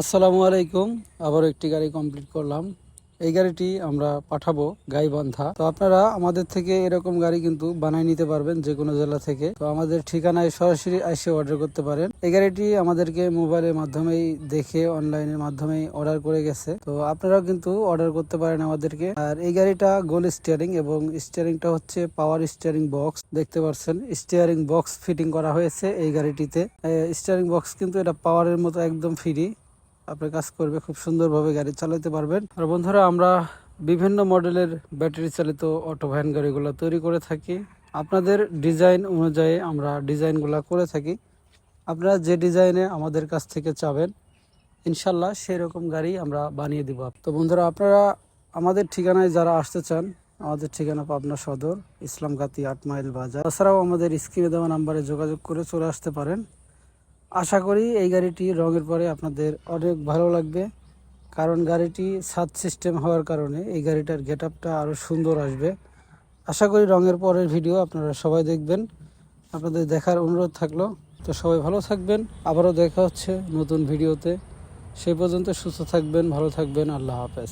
আসসালামু আলাইকুম। আবার একটি গাড়ি কমপ্লিট করলাম। এই গাড়িটি আমরা পাঠাবো গাইবান্ধা। তো আপনারা আমাদের থেকে এরকম গাড়ি কিন্তু বানাই নিতে পারবেন যে কোনো জেলা থেকে। তো আমাদের ঠিকানায় সরাসরি এসে অর্ডার করতে পারেন। এই গাড়িটি আমাদেরকে মোবাইলের মাধ্যমেই দেখে অনলাইনের মাধ্যমেই অর্ডার করে গেছে। তো আপনারাও কিন্তু অর্ডার করতে পারেন আমাদেরকে। আর এই গাড়িটা গোল স্টিয়ারিং এবং স্টিয়ারিংটা হচ্ছে পাওয়ার স্টিয়ারিং বক্স দেখতে পাচ্ছেন স্টিয়ারিং বক্স ফিটিং করা হয়েছে এই গাড়িটিতে। স্টিয়ারিং বক্স কিন্তু এটা পাওয়ারের মতো একদম ফ্রি আপনার কাজ করবে, খুব সুন্দরভাবে গাড়ি চালাতে পারবেন। আর বন্ধুরা, আমরা বিভিন্ন মডেলের ব্যাটারি চালিত অটো ভ্যান গাড়িগুলো তৈরি করে থাকি। আপনাদের ডিজাইন অনুযায়ী আমরা ডিজাইনগুলো করে থাকি। আপনারা যে ডিজাইনে আমাদের কাছ থেকে চাবেন, ইনশাল্লাহ সেই রকম গাড়ি আমরা বানিয়ে দিব। তো বন্ধুরা, আপনারা আমাদের ঠিকানায় যারা আসতে চান, আমাদের ঠিকানা পাবনা সদর, ইসলামগাতি আট মাইল বাজার। তাছাড়াও আমাদের স্ক্রিনে দেওয়া নাম্বারে যোগাযোগ করে চলে আসতে পারেন। আশা করি এই গাড়িটি রঙের পরে আপনাদের অনেক ভালো লাগবে। কারণ গাড়িটি সাত সিস্টেম হওয়ার কারণে এই গাড়িটার গেট আপটা আরও সুন্দর আসবে। আশা করি রঙের পরের ভিডিও আপনারা সবাই দেখবেন। আপনাদের দেখার অনুরোধ থাকল। তো সবাই ভালো থাকবেন। আবারও দেখা হচ্ছে নতুন ভিডিওতে। সেই পর্যন্ত সুস্থ থাকবেন, ভালো থাকবেন। আল্লাহ হাফেজ।